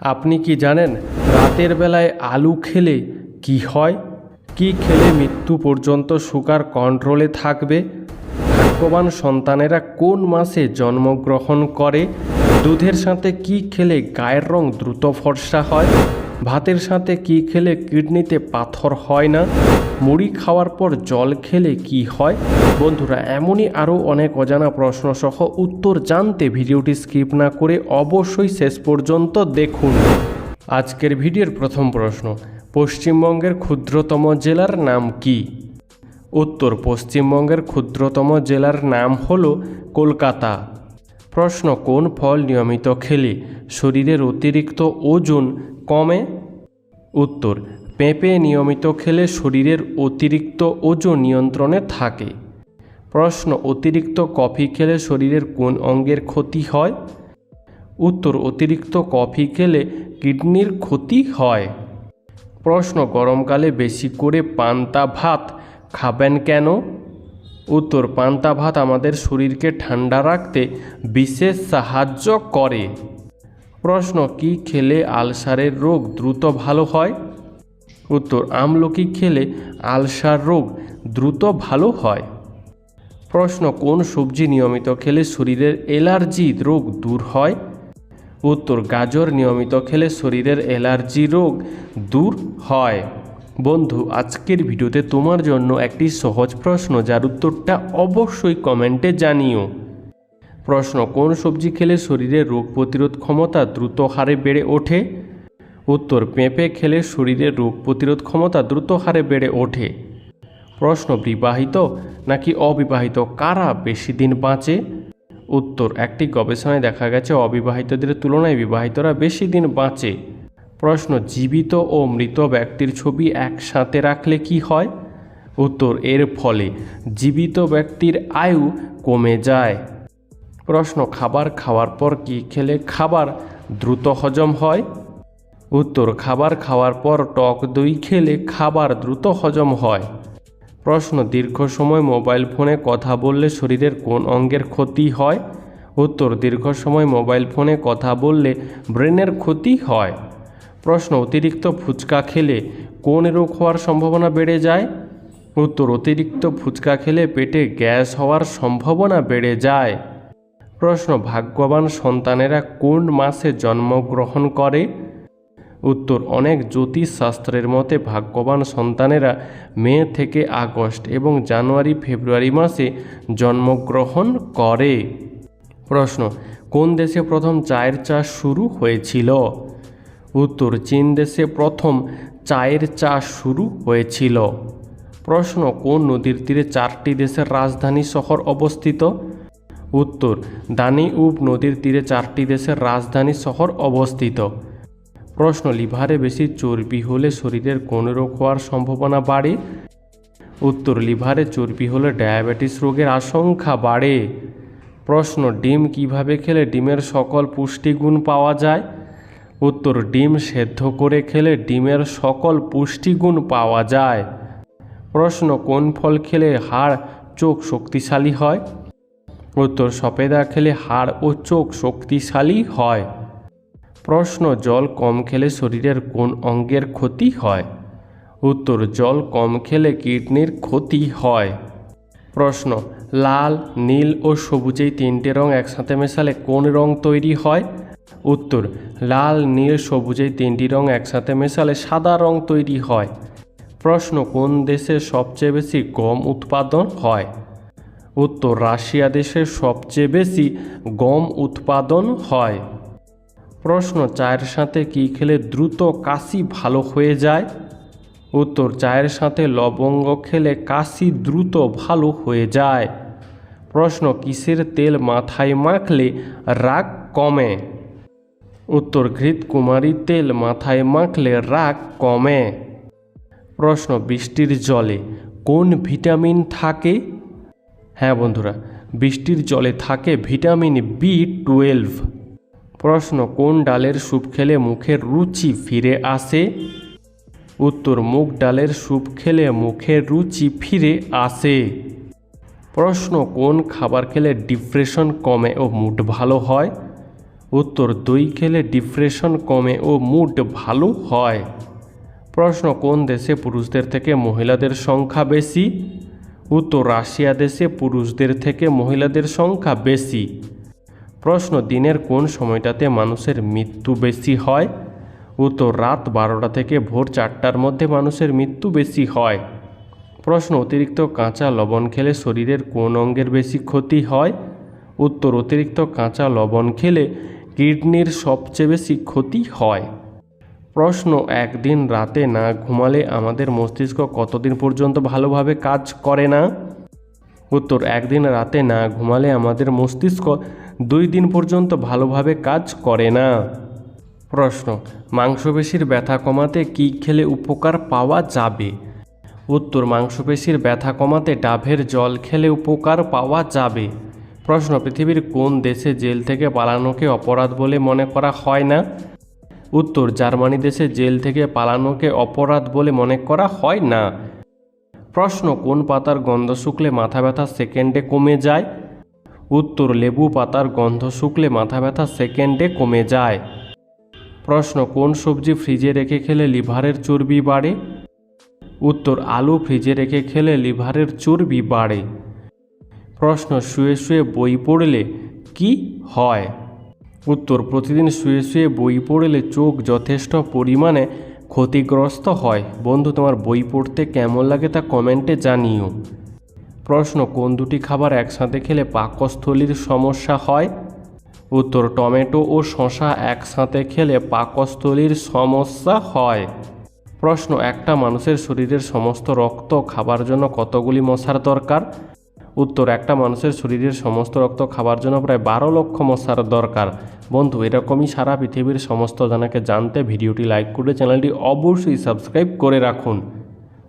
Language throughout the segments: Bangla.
আপনি কি জানেন রাতের বেলায় আলু খেলে কি হয়? কি খেলে মৃত্যু পর্যন্ত সুগার কন্ট্রোলে থাকবে? ভাগ্যবান সন্তানেরা কোন মাসে জন্মগ্রহণ করে? দুধের সাথে কি খেলে গায়ের রং দ্রুত ফর্সা হয়? ভাতের সাথে কি খেলে কিডনিতে পাথর হয় না? মুড়ি খাওয়ার পর জল খেলে কি হয়? বন্ধুরা, এমনই আরও অনেক অজানা প্রশ্ন সহ উত্তর জানতে ভিডিওটি স্কিপ না করে অবশ্যই শেষ পর্যন্ত দেখুন। আজকের ভিডিওর প্রথম প্রশ্ন, পশ্চিমবঙ্গের ক্ষুদ্রতম জেলার নাম কি? উত্তর, পশ্চিমবঙ্গের ক্ষুদ্রতম জেলার নাম হল কলকাতা। প্রশ্ন, কোন ফল নিয়মিত খেলে? শরীরের অতিরিক্ত ওজন কমে? উত্তর, পেঁপে নিয়মিত খেলে শরীরের অতিরিক্ত ওজন নিয়ন্ত্রণে থাকে। প্রশ্ন, অতিরিক্ত কফি খেলে শরীরের কোন অঙ্গের ক্ষতি হয়? উত্তর, অতিরিক্ত কফি খেলে কিডনির ক্ষতি হয়। প্রশ্ন, গরমকালে বেশি করে পান্তা ভাত খাবেন কেন? উত্তর, পান্তা ভাত আমাদের শরীরকে ঠান্ডা রাখতে বিশেষ সাহায্য করে। প্রশ্ন, কি খেলে আলসারের রোগ দ্রুত ভালো হয়? উত্তর, আমলকি খেলে আলসার রোগ দ্রুত ভালো হয়। প্রশ্ন, কোন সবজি নিয়মিত খেলে শরীরের অ্যালার্জি রোগ দূর হয়? উত্তর, গাজর নিয়মিত খেলে শরীরের অ্যালার্জি রোগ দূর হয়। বন্ধু, আজকের ভিডিওতে তোমার জন্য একটি সহজ প্রশ্ন, যার উত্তরটা অবশ্যই কমেন্টে জানিও। প্রশ্ন, কোন সবজি খেলে শরীরের রোগ প্রতিরোধ ক্ষমতা দ্রুত হারে বেড়ে ওঠে? উত্তর, পেঁপে খেলে শরীরের রোগ প্রতিরোধ ক্ষমতা দ্রুত হারে বেড়ে ওঠে। প্রশ্ন, বিবাহিত নাকি অবিবাহিত, কারা বেশি দিন বাঁচে? উত্তর, একটি গবেষণায় দেখা গেছে, অবিবাহিতদের তুলনায় বিবাহিতরা বেশি দিন বাঁচে। প্রশ্ন, জীবিত ও মৃত ব্যক্তির ছবি একসাথে রাখলে কি হয়? উত্তর, এর ফলে জীবিত ব্যক্তির আয়ু কমে যায়। প্রশ্ন, খাবার খাওয়ার পর কি খেলে খাবার দ্রুত হজম হয়? উত্তর, খাবার খাওয়ার পর টক দই খেলে খাবার দ্রুত হজম হয়। প্রশ্ন, দীর্ঘ সময় মোবাইল ফোনে কথা বললে শরীরের কোন অঙ্গের ক্ষতি হয়? উত্তর, দীর্ঘ সময় মোবাইল ফোনে কথা বললে ব্রেনের ক্ষতি হয়। প্রশ্ন, অতিরিক্ত ফুচকা খেলে কোন রোগ হওয়ার সম্ভাবনা বেড়ে যায়? উত্তর, অতিরিক্ত ফুচকা খেলে পেটে গ্যাস হওয়ার সম্ভাবনা বেড়ে যায়। প্রশ্ন, ভাগ্যবান সন্তানেরা কোন মাসে জন্মগ্রহণ করে? উত্তর, অনেক জ্যোতিষ শাস্ত্রের মতে ভাগ্যবান সন্তানেরা মে থেকে আগস্ট এবং জানুয়ারি, ফেব্রুয়ারি মাসে জন্মগ্রহণ করে। প্রশ্ন, কোন দেশে প্রথম চায়ের চাষ শুরু হয়েছিল? উত্তর, চীন দেশে প্রথম চায়ের চাষ শুরু হয়েছিল। প্রশ্ন, কোন নদীর তীরে চারটি দেশের রাজধানী শহর অবস্থিত? উত্তর দানিউব নদীর তীরে চারটি দেশের রাজধানী শহর অবস্থিত। প্রশ্ন, লিভারে বেশি চর্বি হলে শরীরের কোন রোগ হওয়ার সম্ভাবনা বাড়ে? উত্তর, লিভারে চর্বি হলে ডায়াবেটিস রোগের আশঙ্কা বাড়ে। প্রশ্ন, ডিম কীভাবে খেলে ডিমের সকল পুষ্টিগুণ পাওয়া যায়? উত্তর, ডিম সেদ্ধ করে খেলে ডিমের সকল পুষ্টিগুণ পাওয়া যায়। প্রশ্ন, কোন ফল খেলে হাড় চোখ শক্তিশালী হয়? উত্তর সপেদা খেলে হাড় ও চোখ শক্তিশালী হয়। প্রশ্ন, জল কম খেলে শরীরের কোন অঙ্গের ক্ষতি হয়? উত্তর, জল কম খেলে কিডনির ক্ষতি হয়। প্রশ্ন, লাল, নীল ও সবুজ এই তিনটে রং একসাথে মেশালে কোন রং তৈরি হয়? উত্তর, লাল, নীল সবুজ এই তিনটি রং একসাথে মেশালে সাদা রং তৈরি হয়। প্রশ্ন, কোন দেশে সবচেয়ে বেশি গম উৎপাদন হয়? উত্তর রাশিয়া দেশে সবচেয়ে বেশি গম উৎপাদন হয়। প্রশ্ন চায়ের সাথে কি খেলে দ্রুত কাশি ভালো হয়ে যায়? উত্তর চায়ের সাথে লবঙ্গ খেলে কাশি দ্রুত ভালো হয়ে যায়। প্রশ্ন, কিসের তেল মাথায় মাখলে রাগ কমে? উত্তর ঘৃতকুমারী তেল মাথায় মাখলে রাগ কমে। প্রশ্ন, বৃষ্টির জলে কোন ভিটামিন থাকে? হ্যাঁ বন্ধুরা, বৃষ্টির জলে থাকে ভিটামিন বি টুয়েলভ। প্রশ্ন, কোন ডালের স্যুপ খেলে মুখের রুচি ফিরে আসে? উত্তর, মুগ ডালের স্যুপ খেলে মুখের রুচি ফিরে আসে। প্রশ্ন, কোন খাবার খেলে ডিপ্রেশন কমে ও মুড ভালো হয়? উত্তর, দই খেলে ডিপ্রেশন কমে ও মুড ভালো হয়। প্রশ্ন, কোন দেশে পুরুষদের থেকে মহিলাদের সংখ্যা বেশি? উত্তর রাশিয়া দেশে পুরুষদের থেকে মহিলাদের সংখ্যা বেশি। প্রশ্ন, দিনের কোন সময়টাতে মানুষের মৃত্যু বেশি হয়? উত্তর রাত বারোটা থেকে ভোর চারটার মধ্যে মানুষের মৃত্যু বেশি হয়। প্রশ্ন, অতিরিক্ত কাঁচা লবণ খেলে শরীরের কোন অঙ্গের বেশি ক্ষতি হয়? উত্তর, অতিরিক্ত কাঁচা লবণ খেলে কিডনির সবচেয়ে বেশি ক্ষতি হয়। প্রশ্ন, একদিন রাতে না ঘুমালে আমাদের মস্তিষ্ক কতদিন পর্যন্ত ভালোভাবে কাজ করে না? উত্তর, একদিন রাতে না ঘুমালে আমাদের মস্তিষ্ক দুই দিন পর্যন্ত ভালোভাবে কাজ করে না। প্রশ্ন, মাংসপেশির ব্যথা কমাতে কী খেলে উপকার পাওয়া যাবে? উত্তর, মাংসপেশির ব্যথা কমাতে ডাভের জল খেলে উপকার পাওয়া যাবে। প্রশ্ন, পৃথিবীর কোন দেশে জেল থেকে পালানোকে অপরাধ বলে মনে করা হয় না? উত্তর, জার্মানি দেশে জেল থেকে পালানোকে অপরাধ বলে মনে করা হয় না। প্রশ্ন, কোন পাতার গন্ধ শুকলে মাথা ব্যথা সেকেন্ডে কমে যায়? উত্তর, লেবু পাতার গন্ধ শুকলে মাথা ব্যথা সেকেন্ডে কমে যায়। প্রশ্ন, কোন সবজি ফ্রিজে রেখে খেলে লিভারের চর্বি বাড়ে? উত্তর, আলু ফ্রিজে রেখে খেলে লিভারের চর্বি বাড়ে। প্রশ্ন, শুয়ে শুয়ে বই পড়লে কি হয়? উত্তর, প্রতিদিন শুয়ে শুয়ে বই পড়লে চোখ যথেষ্ট পরিমাণে ক্ষতিগ্রস্ত হয়। বন্ধু, তোমার বই পড়তে কেমন লাগে তা কমেন্টে জানিও। প্রশ্ন, কোন দুটি খাবার একসাথে খেলে পাকস্থলীর সমস্যা হয়? উত্তর, টমেটো ও শশা একসাথে খেলে পাকস্থলীর সমস্যা হয়। প্রশ্ন, একটা মানুষের শরীরের সমস্ত রক্ত খাবার জন্য কতগুলি মশার দরকার? উত্তর, একটা মানুষের শরীরের সমস্ত রক্ত খাবার জন্য প্রায় বারো লক্ষ মশার দরকার। বন্ধু, এরকমই সারা পৃথিবীর সমস্ত জানাকে জানতে ভিডিওটি লাইক করে চ্যানেলটি অবশ্যই সাবস্ক্রাইব করে রাখুন।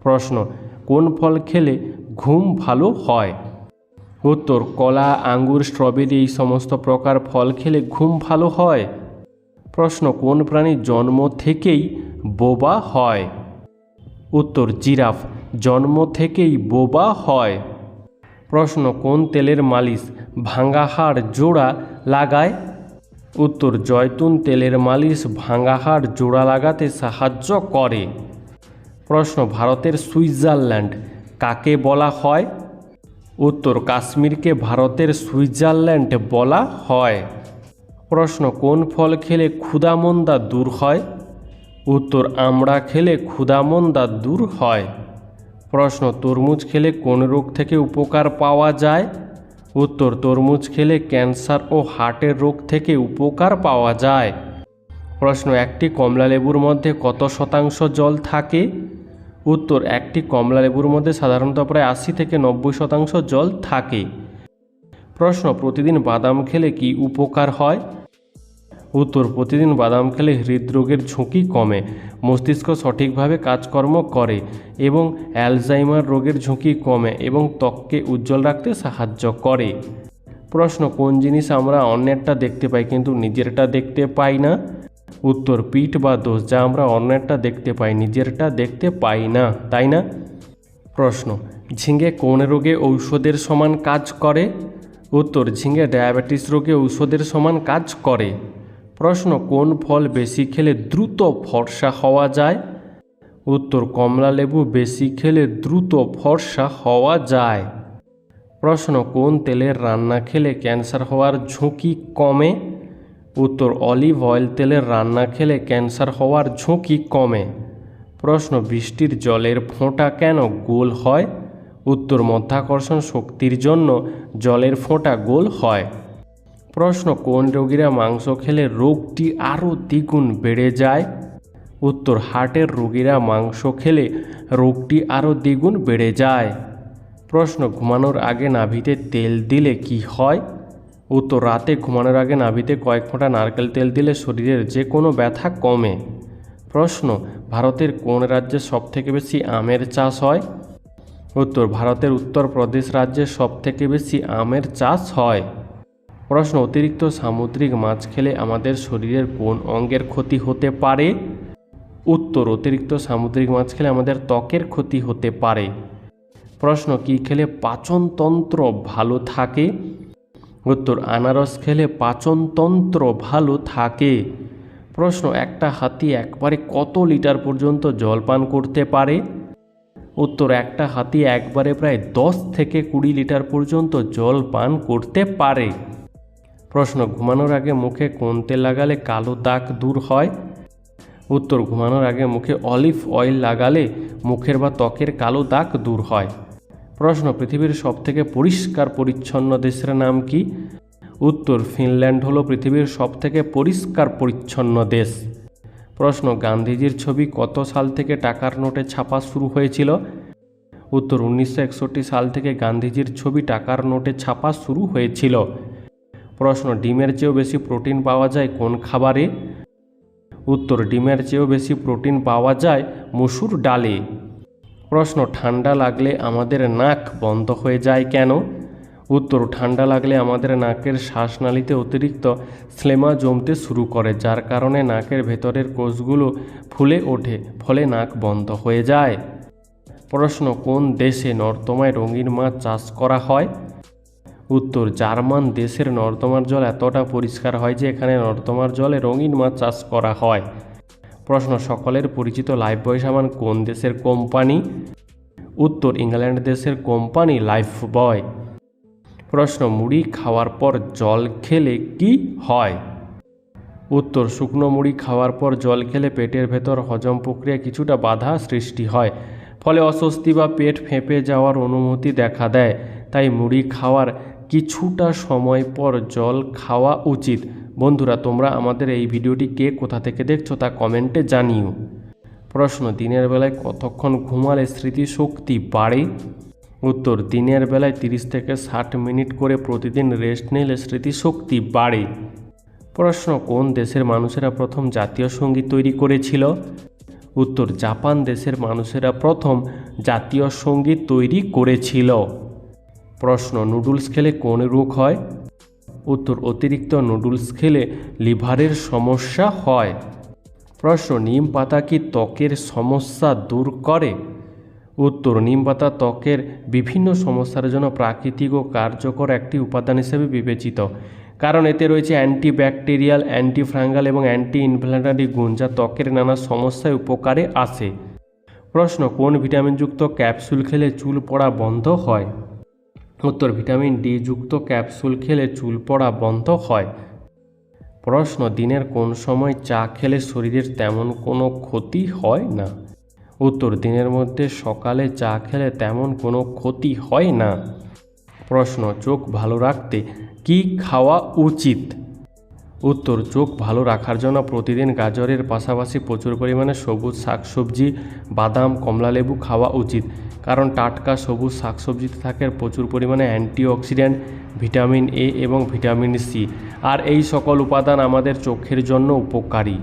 প্রশ্ন, কোন ফল খেলে ঘুম ভালো হয়? উত্তর, কলা, আঙ্গুর, স্ট্রবেরি, এই সমস্ত প্রকার ফল খেলে ঘুম ভালো হয়? প্রশ্ন, কোন প্রাণী জন্ম থেকেই বোবা হয়? উত্তর, জিরাফ, জন্ম থেকেই বোবা হয়। প্রশ্ন, কোন তেলের মালিশ ভাঙ্গা হাড় জোড়া লাগায়? উত্তর, জয়তুন তেলের মালিশ ভাঙ্গা হাড় জোড়া লাগাতে সাহায্য করে। প্রশ্ন, ভারতের সুইজারল্যান্ড কাকে বলা হয়? উত্তর, কাশ্মীরকে ভারতের সুইজারল্যান্ড বলা হয়। প্রশ্ন, কোন ফল খেলে ক্ষুদামন্দা দূর হয়? উত্তর আমড়া খেলে ক্ষুদামন্দা দূর হয়। প্রশ্ন, তরমুজ খেলে কোন রোগ থেকে উপকার পাওয়া যায়? উত্তর, তরমুজ খেলে ক্যান্সার ও হার্টের রোগ থেকে উপকার পাওয়া যায়। প্রশ্ন, একটি কমলা লেবুর মধ্যে কত শতাংশ জল থাকে? উত্তর, একটি কমলা লেবুর মধ্যে সাধারণত প্রায় আশি থেকে নব্বই শতাংশ জল থাকে। প্রশ্ন, প্রতিদিন বাদাম খেলে কি উপকার হয়? উত্তর, প্রতিদিন বাদাম খেলে হৃদরোগের ঝুঁকি কমে, মস্তিষ্ক সঠিকভাবে কাজকর্ম করে এবং অ্যালজাইমার রোগের ঝুঁকি কমে এবং ত্বককে উজ্জ্বল রাখতে সাহায্য করে। প্রশ্ন, কোন জিনিস আমরা অন্যেরটা দেখতে পাই কিন্তু নিজেরটা দেখতে পাই না? উত্তর, পিঠ বা দোষ যা আমরা অন্যেরটা দেখতে পাই, নিজেরটা দেখতে পাই না, তাই না? প্রশ্ন, ঝিঙ্গে কোন রোগে ঔষধের সমান কাজ করে? উত্তর, ঝিঙ্গে ডায়াবেটিস রোগে ঔষধের সমান কাজ করে। প্রশ্ন, কোন ফল বেশি খেলে দ্রুত ফর্সা হওয়া যায়? উত্তর, কমলা লেবু বেশি খেলে দ্রুত ফর্সা হওয়া যায়। প্রশ্ন, কোন তেলের রান্না খেলে ক্যান্সার হওয়ার ঝুঁকি কমে? উত্তর, অলিভ অয়েল তেলের রান্না খেলে ক্যান্সার হওয়ার ঝুঁকি কমে। প্রশ্ন, বৃষ্টির জলের ফোঁটা কেন গোল হয়? উত্তর, মধ্যাকর্ষণ শক্তির জন্য জলের ফোঁটা গোল হয়। প্রশ্ন, কোন রোগীরা মাংস খেলে রোগটি আরও দ্বিগুণ বেড়ে যায়? উত্তর, হার্টের রোগীরা মাংস খেলে রোগটি আরও দ্বিগুণ বেড়ে যায়। প্রশ্ন, ঘুমানোর আগে নাভিতে তেল দিলে কি হয়? উত্তর, রাতে ঘুমানোর আগে নাভিতে কয়েক ফোঁটা নারকেল তেল দিলে শরীরের যে কোনো ব্যথা কমে। প্রশ্ন, ভারতের কোন রাজ্যে সবথেকে বেশি আমের চাষ হয়? উত্তর, ভারতের উত্তরপ্রদেশ রাজ্যে সবথেকে বেশি আমের চাষ হয়। প্রশ্ন, অতিরিক্ত সামুদ্রিক মাছ খেলে আমাদের শরীরের কোন অঙ্গের ক্ষতি হতে পারে? উত্তর, অতিরিক্ত সামুদ্রিক মাছ খেলে আমাদের ত্বকের ক্ষতি হতে পারে। প্রশ্ন, কি খেলে পাচনতন্ত্র ভালো থাকে? উত্তর, আনারস খেলে পাচনতন্ত্র ভালো থাকে। প্রশ্ন, একটা হাতি একবারে কত লিটার পর্যন্ত জল পান করতে পারে? উত্তর, একটা হাতি একবারে প্রায় দশ থেকে কুড়ি লিটার পর্যন্ত জল পান করতে পারে। প্রশ্ন, ঘুমানোর আগে মুখে কোন তেল লাগালে কালো দাগ দূর হয়? উত্তর, ঘুমানোর আগে মুখে অলিভ অয়েল লাগালে মুখের বা ত্বকের কালো দাগ দূর হয়। প্রশ্ন, পৃথিবীর সবথেকে পরিষ্কার পরিচ্ছন্ন দেশের নাম কি? উত্তর, ফিনল্যান্ড হলো পৃথিবীর সবথেকে পরিষ্কার পরিচ্ছন্ন দেশ। প্রশ্ন, গান্ধীজির ছবি কত সাল থেকে টাকার নোটে ছাপা শুরু হয়েছিল? উত্তর, উনিশশো একষট্টি সাল থেকে গান্ধীজির ছবি টাকার নোটে ছাপা শুরু হয়েছিল। প্রশ্ন, ডিমের চেয়েও বেশি প্রোটিন পাওয়া যায় কোন খাবারে? উত্তর, ডিমের চেয়েও বেশি প্রোটিন পাওয়া যায় মসুর ডালে। প্রশ্ন, ঠান্ডা লাগলে আমাদের নাক বন্ধ হয়ে যায় কেন? উত্তর, ঠান্ডা লাগলে আমাদের নাকের শ্বাসনালীতে অতিরিক্ত স্লেমা জমতে শুরু করে, যার কারণে নাকের ভেতরের কোষগুলো ফুলে ওঠে, ফলে নাক বন্ধ হয়ে যায়। প্রশ্ন, কোন দেশে নর্দমায় রঙিন মাছ চাষ করা হয়? উত্তর, জার্মান দেশের নর্দমার জল এতটা পরিষ্কার হয় যে এখানে নর্দমার জলে রঙিন মাছ চাষ করা হয়। প্রশ্ন, সকলের পরিচিত লাইফবয় সাবান কোন দেশের কোম্পানি? উত্তর, ইংল্যান্ড দেশের কোম্পানি লাইফ বয় প্রশ্ন, মুড়ি খাওয়ার পর জল খেলে কি হয়? উত্তর, শুকনো মুড়ি খাওয়ার পর জল খেলে পেটের ভেতর হজম প্রক্রিয়া কিছুটা বাধা সৃষ্টি হয়, ফলে অস্বস্তি বা পেট ফেঁপে যাওয়ার অনুমতি দেখা দেয়। তাই মুড়ি খাওয়ার কিছুটা সময় পর জল খাওয়া উচিত। বন্ধুরা, তোমরা আমাদের এই ভিডিওটি কে কোথা থেকে দেখছ তা কমেন্টে জানিও। প্রশ্ন, দিনের বেলায় কতক্ষণ ঘুমালে স্মৃতিশক্তি বাড়ে? উত্তর, দিনের বেলায় তিরিশ থেকে ষাট মিনিট করে প্রতিদিন রেস্ট নিলে স্মৃতিশক্তি বাড়ে। প্রশ্ন, কোন দেশের মানুষেরা প্রথম জাতীয় সংগীত তৈরি করেছিল? উত্তর, জাপান দেশের মানুষেরা প্রথম জাতীয় সংগীত তৈরি করেছিল। প্রশ্ন, নুডলস খেলে কোন রোগ হয়? উত্তর, অতিরিক্ত নুডলস খেলে লিভারের সমস্যা হয়। প্রশ্ন, নিম পাতা কি ত্বকের সমস্যা দূর করে? উত্তর, নিম পাতা ত্বকের বিভিন্ন সমস্যার জন্য প্রাকৃতিক ও কার্যকর একটি উপাদান হিসেবে বিবেচিত। কারণ এতে রয়েছে অ্যান্টিব্যাকটেরিয়াল অ্যান্টিফ্রাঙ্গাল এবং অ্যান্টি ইনফ্ল্যামেটরি গুণ যা ত্বকের নানা সমস্যায় উপকারে আসে। প্রশ্ন, কোন ভিটামিনযুক্ত ক্যাপসুল খেলে চুল পড়া বন্ধ হয়? উত্তর, ভিটামিন ডি যুক্ত ক্যাপসুল খেলে চুল পড়া বন্ধ হয়। প্রশ্ন, দিনের কোন সময় চা খেলে শরীরের তেমন কোনো ক্ষতি হয় না? উত্তর, দিনের মধ্যে সকালে চা খেলে তেমন কোনো ক্ষতি হয় না। প্রশ্ন, চোখ ভালো রাখতে কি খাওয়া উচিত? উত্তর, চোখ ভালো রাখার জন্য প্রতিদিন গাজরের পাশাপাশি প্রচুর পরিমাণে সবুজ শাকসবজি, বাদাম, কমলালেবু খাওয়া উচিত। কারণ টাটকা সবুজ শাকসবজিতে থাকে প্রচুর পরিমাণে অ্যান্টিঅক্সিডেন্ট, ভিটামিন এ এবং ভিটামিন সি। আর এই সকল উপাদান আমাদের চোখের জন্য উপকারী।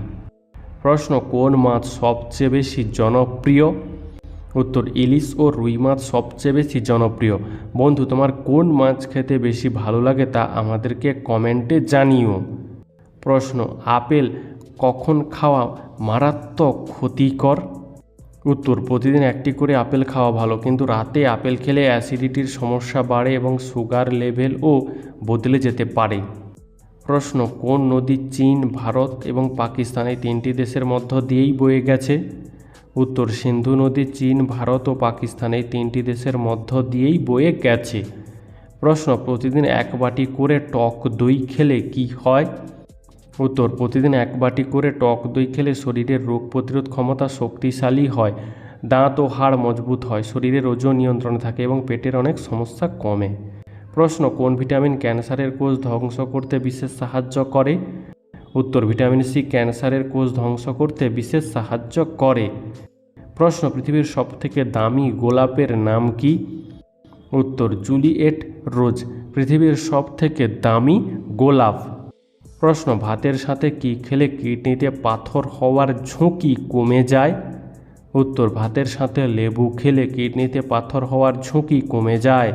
প্রশ্ন, কোন মাছ সবচেয়ে বেশি জনপ্রিয়? উত্তর, ইলিশ ও রুই মাছ সবচেয়ে বেশি জনপ্রিয়। বন্ধু, তোমার কোন মাছ খেতে বেশি ভালো লাগে তা আমাদেরকে কমেন্টে জানিও। প্রশ্ন, আপেল কখন খাওয়া মারাত্মক ক্ষতিকর? উত্তর, প্রতিদিন একটি করে আপেল খাওয়া ভালো, কিন্তু রাতে আপেল খেলে অ্যাসিডিটির সমস্যা বাড়ে এবং সুগার লেভেলও বদলে যেতে পারে। প্রশ্ন, কোন নদী চীন, ভারত এবং পাকিস্তান এই তিনটি দেশের মধ্য দিয়েই বয়ে গেছে? উত্তর, সিন্ধু নদী, চীন, ভারত ও পাকিস্তান এই তিনটি দেশের মধ্য দিয়েই বয়ে গেছে। প্রশ্ন, প্রতিদিন এক বাটি করে টক দই খেলে কি হয়? উত্তর, প্রতিদিন এক বাটি করে টক দই খেলে শরীরের রোগ প্রতিরোধ ক্ষমতা শক্তিশালী হয়, দাঁত ও হাড় মজবুত হয়, শরীরের ওজন নিয়ন্ত্রণে থাকে এবং পেটের অনেক সমস্যা কমে। প্রশ্ন, কোন ভিটামিন ক্যান্সারের কোষ ধ্বংস করতে বিশেষ সাহায্য করে? উত্তর, ভিটামিন সি ক্যান্সারের কোষ ধ্বংস করতে বিশেষ সাহায্য করে। প্রশ্ন, পৃথিবীর সবথেকে দামি গোলাপের নাম কি? উত্তর, জুলিয়েট রোজ, পৃথিবীর সবথেকে দামি গোলাপ। প্রশ্ন, ভাতের সাথে কি খেলে কিডনিতে পাথর হওয়ার ঝুঁকি কমে যায়? উত্তর, ভাতের সাথে লেবু খেলে কিডনিতে পাথর হওয়ার ঝুঁকি কমে যায়।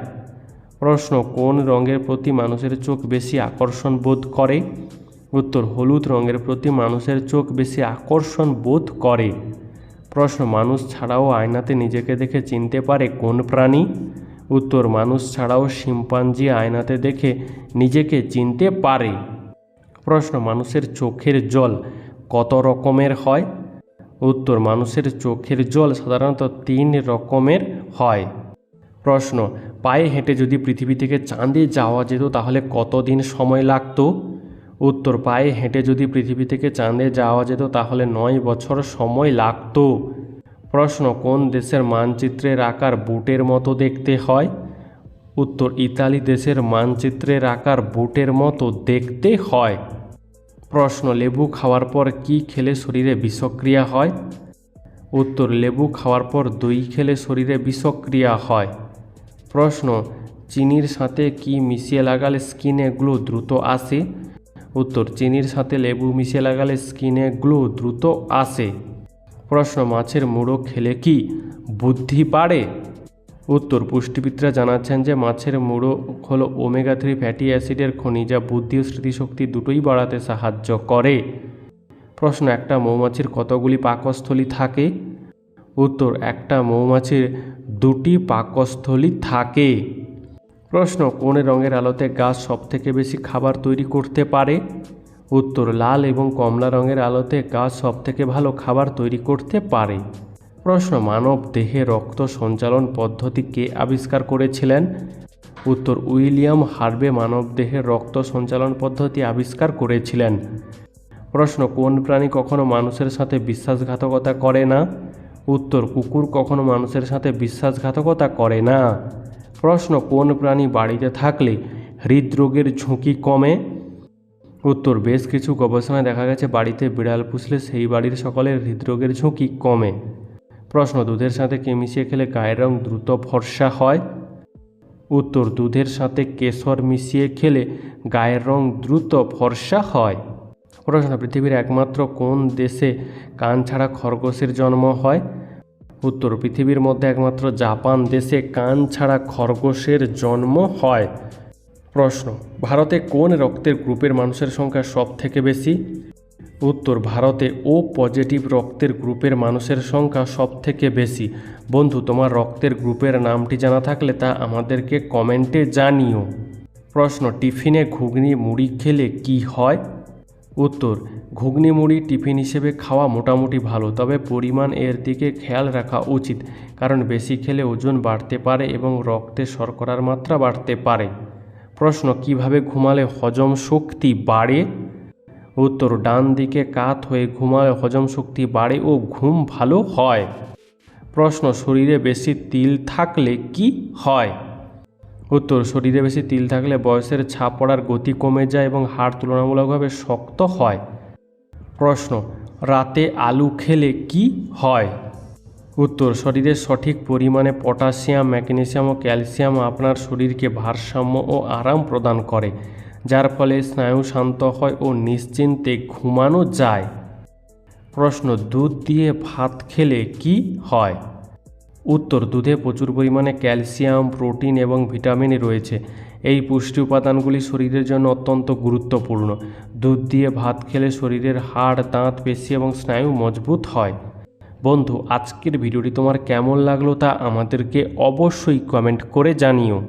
প্রশ্ন, কোন রঙের প্রতি মানুষের চোখ বেশি আকর্ষণ বোধ করে? উত্তর, হলুদ রঙের প্রতি মানুষের চোখ বেশি আকর্ষণ বোধ করে। প্রশ্ন, মানুষ ছাড়াও আয়নাতে নিজেকে দেখে চিনতে পারে কোন প্রাণী? উত্তর, মানুষ ছাড়াও শিম্পাঞ্জি আয়নাতে দেখে নিজেকে চিনতে পারে। প্রশ্ন, মানুষের চোখের জল কত রকমের হয়? উত্তর, মানুষের চোখের জল সাধারণত তিন রকমের হয়। প্রশ্ন, পায়ে হেঁটে যদি পৃথিবী থেকে চাঁদে যাওয়া যেত তাহলে কতদিন সময় লাগতো? উত্তর, পায়ে হেঁটে যদি পৃথিবী থেকে চাঁদে যাওয়া যেত তাহলে নয় বছর সময় লাগতো। প্রশ্ন, কোন দেশের মানচিত্রের আকার বুটের মতো দেখতে হয়? উত্তর ইতালি দেশের মানচিত্রের আকার বুটের মতো দেখতে হয়। প্রশ্ন, লেবু খাওয়ার পর কি খেলে শরীরে বিষক্রিয়া হয়? উত্তর, লেবু খাওয়ার পর দই খেলে শরীরে বিষক্রিয়া হয়। প্রশ্ন, চিনির সাথে কি মিশিয়ে লাগালে স্কিনে গ্লো দ্রুত আসে? উত্তর, চিনির সাথে লেবু মিশিয়ে লাগালে স্কিনে গ্লো দ্রুত আসে। প্রশ্ন, মাছের মুড়ো খেলে কি বুদ্ধি বাড়ে? উত্তর, পুষ্টিবিদরা জানাচ্ছেন যে মাছের মুড়ো হলো ওমেগা থ্রি ফ্যাটি অ্যাসিডের খনি যা বুদ্ধি ও স্মৃতিশক্তি দুটোই বাড়াতে সাহায্য করে। প্রশ্ন, একটা মৌমাছির কতগুলি পাকস্থলী থাকে? উত্তর, একটা মৌমাছির দুটি পাকস্থলী থাকে। প্রশ্ন, কোন রঙের আলোতে গাছ সবথেকে বেশি খাবার তৈরি করতে পারে? উত্তর, লাল এবং কমলা রঙের আলোতে গাছ সবথেকে ভালো খাবার তৈরি করতে পারে। প্রশ্ন, মানব দেহে রক্ত সঞ্চালন পদ্ধতি কে আবিষ্কার করেছিলেন? উত্তর, উইলিয়াম হার্বে মানব দেহে রক্ত সঞ্চালন পদ্ধতি আবিষ্কার করেছিলেন। প্রশ্ন, কোন প্রাণী কখনো মানুষের সাথে বিশ্বাসঘাতকতা করে না? উত্তর, কুকুর কখনো মানুষের সাথে বিশ্বাসঘাতকতা করে না। প্রশ্ন, কোন প্রাণী বাড়িতে থাকলে হৃদরোগের ঝুঁকি কমে? উত্তর, বেশ কিছু গবেষণায় দেখা গেছে, বাড়িতে বিড়াল পুষলে সেই বাড়ির সকলের হৃদরোগের ঝুঁকি কমে। প্রশ্ন, দুধের সাথে কে মিশিয়ে খেলে গায়ের রং দ্রুত ফর্সা হয়? উত্তর, দুধের সাথে কেশর মিশিয়ে খেলে গায়ের রং দ্রুত ফর্সা হয়। প্রশ্ন, পৃথিবীর একমাত্র কোন দেশে কান ছাড়া খরগোশের জন্ম হয়? উত্তর, পৃথিবীর মধ্যে একমাত্র জাপান দেশে কান ছাড়া খরগোশের জন্ম হয়। প্রশ্ন, ভারতে কোন রক্তের গ্রুপের মানুষের সংখ্যা সব থেকে বেশি? উত্তর ভারতে ও পজিটিভ রক্তের গ্রুপের মানুষের সংখ্যা সব থেকে বেশি। বন্ধু, তোমার রক্তের গ্রুপের নামটি জানা থাকলে তা আমাদেরকে কমেন্টে জানিও। প্রশ্ন, টিফিনে ঘুগনি মুড়ি খেলে কি হয়? উত্তর, ঘুগনি মুড়ি টিফিন হিসেবে খাওয়া মোটামুটি ভালো, তবে পরিমাণ এর দিকে খেয়াল রাখা উচিত, কারণ বেশি খেলে ওজন বাড়তে পারে এবং রক্তে শর্করার মাত্রা বাড়তে পারে। প্রশ্ন, কীভাবে ঘুমালে হজম শক্তি বাড়ে? উত্তর ডান দিকে কাত হয়ে ঘুমালে হজম শক্তি বাড়ে ও ঘুম ভালো হয়। প্রশ্ন, শরীরে বেশি তিল থাকলে কি হয়? উত্তর, শরীরে বেশি তিল থাকলে বয়সের ছাপ পড়ার গতি কমে যায় এবং হাড় তুলনামূলকভাবে শক্ত হয়। প্রশ্ন, রাতে আলু খেলে কি হয়? উত্তর শরীরের সঠিক পরিমাণে পটাশিয়াম ম্যাগনেসিয়াম ও ক্যালসিয়াম আপনার শরীরকে ভারসাম্য ও আরাম প্রদান করে। যার ফলে স্নায়ু শান্ত হয় ও নিশ্চিন্তে ঘুমানো যায়। প্রশ্ন, দুধ দিয়ে ভাত খেলে কি হয়? উত্তর, দুধে প্রচুর পরিমাণে ক্যালসিয়াম, প্রোটিন এবং ভিটামিন রয়েছে। এই পুষ্টি উপাদানগুলি শরীরের জন্য অত্যন্ত গুরুত্বপূর্ণ। দুধ দিয়ে ভাত খেলে শরীরের হাড়, দাঁত, পেশি এবং স্নায়ু মজবুত হয়। বন্ধু, আজকের ভিডিওটি তোমার কেমন লাগল তা আমাদেরকে অবশ্যই কমেন্ট করে জানিও।